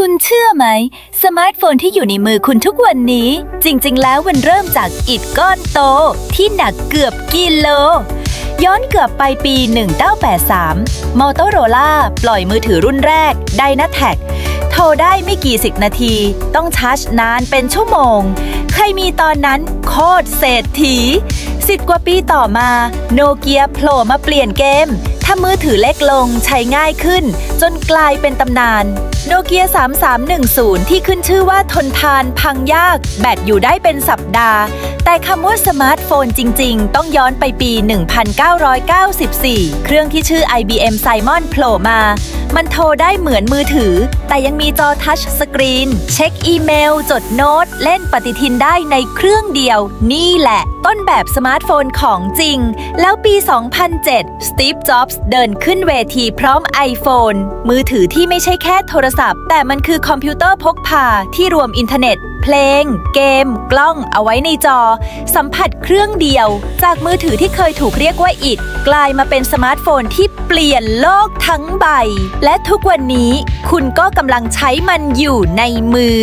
คุณเชื่อไหม สมาร์ทโฟนที่อยู่ในมือคุณทุกวันนี้ จริง ๆ แล้วมันเริ่มจากอิฐก้อนโต ที่หนักเกือบกิโล ย้อนเกือบไปปี 1983 Motorola ปล่อยมือถือรุ่นแรก Dynatec โทรได้ไม่กี่สิบนาที ต้องชาร์จนานเป็นชั่วโมง ใครมีตอนนั้นโคตรเศรษฐีสิบกว่าปีต่อมา โนเกียโผล่มาเปลี่ยนเกม ถ้ามือถือเล็กลงใช้ง่ายขึ้น จนกลายเป็นตำนานโนเกีย3310 ที่ขึ้นชื่อว่าทนทานพังยาก แบตอยู่ได้เป็นสัปดาห์ แต่คำว่าสมาร์ทโฟนจริง ๆ ต้องย้อนไปปี 1994 เครื่องที่ชื่อ IBM Simon โผล่มา มันโทรได้เหมือนมือถือ แต่ยังมีจอทัชสกรีน เช็คอีเมล จดโน้ต เล่นปฏิทินได้ในเครื่องเดียว นี่แหละ ต้นแบบสมาร์ทโฟนของจริง แล้วปี 2007 สตีฟ จ็อบส์เดินขึ้นเวทีพร้อม iPhone มือถือที่ไม่ใช่แค่โทรศัพท์ แต่มันคือคอมพิวเตอร์พกพาที่รวมอินเทอร์เน็ต เพลง เกม กล้องเอาไว้ในจอสัมผัสเครื่องเดียว จากมือถือที่เคยถูกเรียกว่าอิดกลายมาเป็นสมาร์ทโฟนที่เปลี่ยนโลกทั้งใบ และทุกวันนี้คุณก็กำลังใช้มันอยู่ในมือ